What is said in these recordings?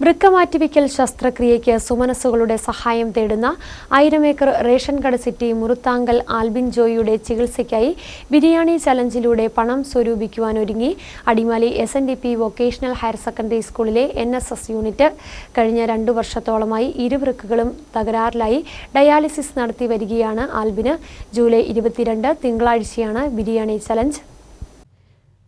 വൃക്ക മാറ്റിവെക്കൽ ശസ്ത്രക്രിയയ്ക്ക് സുമനസ്സുകളുടെ സഹായം തേടുന്ന ആയിരം ഏക്കർ റേഷൻ കട സിറ്റി മുറുത്താങ്കൽ ആൽബിൻ ജോയിയുടെ ചികിത്സയ്ക്കായി ബിരിയാണി ചലഞ്ചിലൂടെ പണം സ്വരൂപിക്കുവാനൊരുങ്ങി Adimali S N D P vocational higher secondary സ്കൂളിലെ എൻ എസ് എസ് യൂണിറ്റ് കഴിഞ്ഞ രണ്ടു വർഷത്തോളമായി ഇരുവൃക്കുകളും തകരാറിലായി ഡയാലിസിസ് നടത്തി വരികയാണ് ആൽബിന്. ജൂലൈ ഇരുപത്തിരണ്ട് തിങ്കളാഴ്ചയാണ് ബിരിയാണി ചലഞ്ച്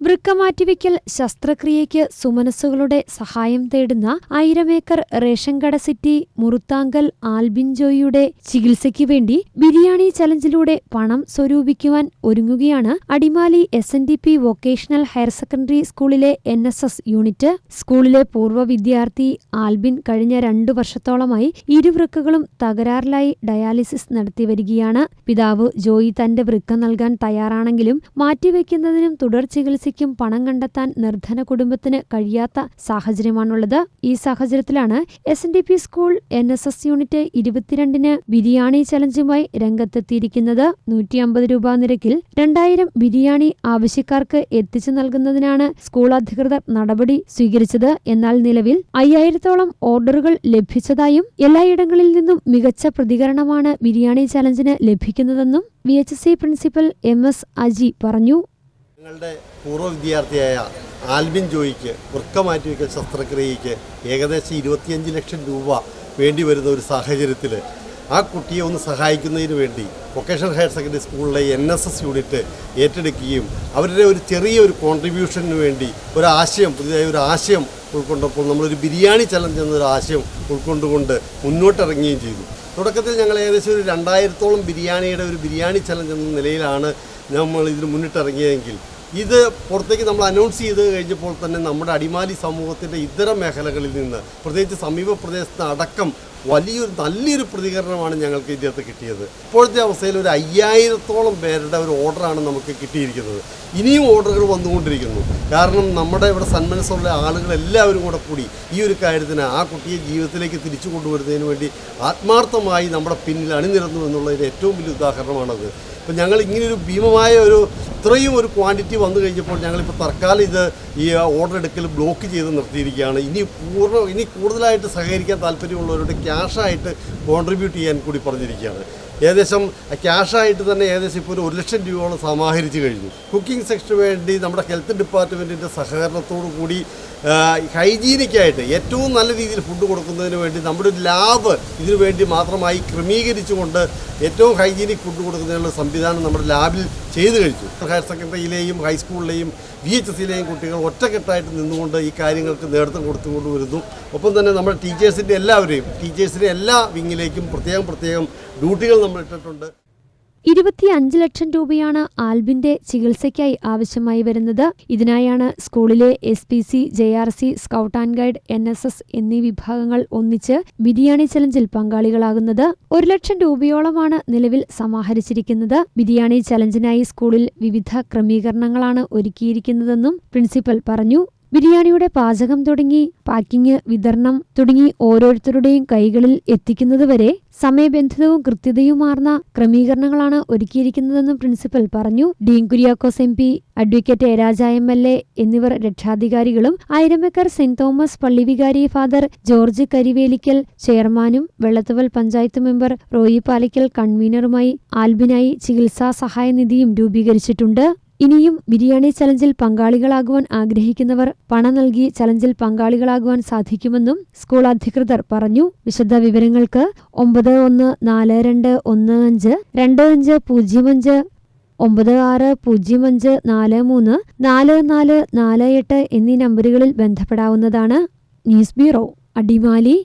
വൃക്ക മാറ്റിവെക്കൽ ശസ്ത്രക്രിയയ്ക്ക് സുമനസ്സുകളുടെ സഹായം തേടുന്ന ആയിരമേക്കർ റേഷൻ കട സിറ്റി മുറുത്താങ്കൽ ആൽബിൻ ജോയിയുടെ ചികിത്സയ്ക്ക് വേണ്ടി ബിരിയാണി ചലഞ്ചിലൂടെ പണം സ്വരൂപിക്കുവാൻ ഒരുങ്ങുകയാണ് Adimali S N D P vocational higher secondary സ്കൂളിലെ എൻ എസ് എസ് യൂണിറ്റ്. സ്കൂളിലെ പൂർവ വിദ്യാർത്ഥി ആൽബിൻ കഴിഞ്ഞ രണ്ടു വർഷത്തോളമായി ഇരുവൃക്കകളും തകരാറിലായി ഡയാലിസിസ് നടത്തിവരികയാണ് പിതാവ് ജോയി തന്റെ വൃക്ക നൽകാൻ തയ്യാറാണെങ്കിലും മാറ്റിവെക്കുന്നതിനും തുടർ ചികിത്സയ്ക്കും പണം കണ്ടെത്താൻ നിർധന കുടുംബത്തിന് കഴിയാത്ത സാഹചര്യമാണുള്ളത്. ഈ സാഹചര്യത്തിലാണ് S N D P school N S S unit ഇരുപത്തിരണ്ടിന് ബിരിയാണി ചലഞ്ചുമായി രംഗത്തെത്തിയിരിക്കുന്നത്. നൂറ്റി അമ്പത് രൂപ നിരക്കിൽ രണ്ടായിരം ബിരിയാണി ആവശ്യക്കാർക്ക് എത്തിച്ചു നൽകുന്നതിനാണ് സ്കൂൾ അധികൃതർ നടപടി സ്വീകരിച്ചത്. എന്നാൽ നിലവിൽ അയ്യായിരത്തോളം ഓർഡറുകൾ ലഭിച്ചതായും എല്ലായിടങ്ങളിൽ നിന്നും മികച്ച പ്രതികരണമാണ് ബിരിയാണി ചലഞ്ചിന് ലഭിക്കുന്നതെന്നും V H C principal M S Aji പറഞ്ഞു. ഞങ്ങളുടെ പൂർവ വിദ്യാർത്ഥിയായ ആൽബിൻ ജോയിക്ക് വൃക്ക മാറ്റിവെക്കൽ ശസ്ത്രക്രിയയ്ക്ക് ഏകദേശം ഇരുപത്തിയഞ്ച് ലക്ഷം രൂപ വേണ്ടി വരുന്ന ഒരു സാഹചര്യത്തിൽ ആ കുട്ടിയെ ഒന്ന് സഹായിക്കുന്നതിന് വേണ്ടി വൊക്കേഷണൽ ഹയർ സെക്കൻഡറി സ്കൂളിലെ എൻ എസ് എസ് യൂണിറ്റ് ഏറ്റെടുക്കുകയും അവരുടെ ഒരു ചെറിയ ഒരു കോൺട്രിബ്യൂഷന് വേണ്ടി ഒരു ആശയം പുതിയതായ ഒരു ആശയം ഉൾക്കൊണ്ടപ്പോൾ നമ്മളൊരു ബിരിയാണി ചലഞ്ച് എന്നൊരു ആശയം ഉൾക്കൊണ്ടുകൊണ്ട് മുന്നോട്ടിറങ്ങുകയും ചെയ്തു. തുടക്കത്തിൽ ഞങ്ങൾ ഏകദേശം ഒരു രണ്ടായിരത്തോളം ബിരിയാണിയുടെ ഒരു ബിരിയാണി ചലഞ്ച് എന്ന നിലയിലാണ് നമ്മൾ ഇതിന് മുന്നിട്ടിറങ്ങിയെങ്കിൽ ഇത് പുറത്തേക്ക് നമ്മൾ അനൗൺസ് ചെയ്ത് കഴിഞ്ഞപ്പോൾ തന്നെ നമ്മുടെ അടിമാലി സമൂഹത്തിന്റെ ഇതര മേഖലകളിൽ നിന്ന് പ്രത്യേകിച്ച് സമീപ പ്രദേശത്ത് അടക്കം വലിയൊരു നല്ലൊരു പ്രതികരണമാണ് ഞങ്ങൾക്ക് ഇതിനകത്ത് കിട്ടിയത്. ഇപ്പോഴത്തെ അവസ്ഥയിൽ ഒരു അയ്യായിരത്തോളം പേരുടെ ഒരു ഓർഡറാണ് നമുക്ക് കിട്ടിയിരിക്കുന്നത്. ഇനിയും ഓർഡറുകൾ വന്നുകൊണ്ടിരിക്കുന്നു. കാരണം നമ്മുടെ ഇവിടെ സന്മനസ്സുള്ള ആളുകളെല്ലാവരും കൂടെ കൂടി ഈ ഒരു കാര്യത്തിന് ആ കുട്ടിയെ ജീവിതത്തിലേക്ക് തിരിച്ചു കൊണ്ടുവരുന്നതിന് വേണ്ടി ആത്മാർത്ഥമായി നമ്മുടെ പിന്നിൽ അണിനിരന്നു എന്നുള്ളതിന്റെ ഏറ്റവും വലിയ ഉദാഹരണമാണത്. ഇപ്പം ഞങ്ങൾ ഇങ്ങനെയൊരു ഭീമമായ ഒരു ഇത്രയും ഒരു ക്വാണ്ടിറ്റി വന്നു കഴിഞ്ഞപ്പോൾ ഞങ്ങളിപ്പോൾ തൽക്കാലം ഇത് ഈ ഓർഡർ എടുക്കൽ ബ്ലോക്ക് ചെയ്ത് നിർത്തിയിരിക്കുകയാണ്. ഇനി പൂർണ ഇനി കൂടുതലായിട്ട് സഹകരിക്കാൻ താല്പര്യമുള്ളവരോട് ക്യാഷായിട്ട് കോൺട്രിബ്യൂട്ട് ചെയ്യാൻ കൂടി പറഞ്ഞിരിക്കുകയാണ്. ഏകദേശം ക്യാഷായിട്ട് തന്നെ ഏകദേശം ഇപ്പോൾ ഒരു ഒരു ലക്ഷം രൂപയോളം സമാഹരിച്ച് കഴിഞ്ഞു. കുക്കിംഗ് സെക്ഷന് വേണ്ടി നമ്മുടെ ഹെൽത്ത് ഡിപ്പാർട്ട്മെന്റിന്റെ സഹകരണത്തോടു കൂടി ഹൈജീനിക്കായിട്ട് ഏറ്റവും നല്ല രീതിയിൽ ഫുഡ് കൊടുക്കുന്നതിന് വേണ്ടി നമ്മുടെ ഒരു ലാബ് ഇതിനു വേണ്ടി മാത്രമായി ക്രമീകരിച്ചുകൊണ്ട് ഏറ്റവും ഹൈജീനിക് ഫുഡ് കൊടുക്കുന്നതിനുള്ള സംവിധാനം നമ്മുടെ ലാബിൽ ചെയ്തു കഴിച്ചു ഹയർ സെക്കൻഡറിയിലെയും ഹൈസ്കൂളിലെയും വി എച്ച് എസിലെയും കുട്ടികൾ ഒറ്റക്കെട്ടായിട്ട് നിന്നുകൊണ്ട് ഈ കാര്യങ്ങൾക്ക് നേതൃത്വം കൊടുത്തുകൊണ്ട് വരുന്നു ഒപ്പം തന്നെ നമ്മുടെ ടീച്ചേഴ്സിന്റെ എല്ലാവരെയും ടീച്ചേഴ്സിന്റെ എല്ലാ വിങ്ങിലേക്കും പ്രത്യേകം പ്രത്യേകം ഡ്യൂട്ടികൾ നമ്മൾ ഇട്ടിട്ടുണ്ട്. ഇരുപത്തിയഞ്ച് ലക്ഷം രൂപയാണ് ആൽബിന്റെ ചികിത്സയ്ക്കായി ആവശ്യമായി വരുന്നത്. ഇതിനായാണ് സ്കൂളിലെ S P C J R C scout and guide N S S എന്നീ വിഭാഗങ്ങൾ ഒന്നിച്ച് ബിരിയാണി ചലഞ്ചിൽ പങ്കാളികളാകുന്നത്. ഒരു ലക്ഷം രൂപയോളമാണ് നിലവിൽ സമാഹരിച്ചിരിക്കുന്നത്. ബിരിയാണി ചലഞ്ചിനായി സ്കൂളിൽ വിവിധ ക്രമീകരണങ്ങളാണ് ഒരുക്കിയിരിക്കുന്നതെന്നും പ്രിൻസിപ്പൽ പറഞ്ഞു. ബിരിയാണിയുടെ പാചകം തുടങ്ങി പാക്കിംഗ് വിതരണം തുടങ്ങി ഓരോരുത്തരുടെയും കൈകളിൽ എത്തിക്കുന്നതുവരെ സമയബന്ധിതവും കൃത്യതയുമാർന്ന ക്രമീകരണങ്ങളാണ് ഒരുക്കിയിരിക്കുന്നതെന്നും പ്രിൻസിപ്പൽ പറഞ്ഞു. Dean Kuriakose M P advocate എരാജ M L A എന്നിവർ രക്ഷാധികാരികളും ആയിരമേക്കർ സെന്റ് തോമസ് പള്ളിവികാരി ഫാദർ ജോർജ് കരിവേലിക്കൽ ചെയർമാനും വെള്ളത്തുവൽ പഞ്ചായത്ത് മെമ്പർ റോയി പാലിക്കൽ കൺവീനറുമായി ആൽബിനായി ചികിത്സാ സഹായ നിധിയും രൂപീകരിച്ചിട്ടുണ്ട്. ഇനിയും ബിരിയാണി ചലഞ്ചിൽ പങ്കാളികളാകുവാൻ ആഗ്രഹിക്കുന്നവർ പണം നൽകി ചലഞ്ചിൽ പങ്കാളികളാകുവാൻ സാധിക്കുമെന്നും സ്കൂൾ അധികൃതർ പറഞ്ഞു. വിശദ വിവരങ്ങൾക്ക് ഒമ്പത് ഒന്ന് നാല് രണ്ട് ഒന്ന് അഞ്ച് രണ്ട് അഞ്ച് പൂജ്യം അഞ്ച് ഒമ്പത് ആറ് പൂജ്യം അഞ്ച് നാല് മൂന്ന് നാല് നാല് നാല് എട്ട് എന്നീ നമ്പറുകളിൽ ബന്ധപ്പെടാവുന്നതാണ്. News bureau Adimali.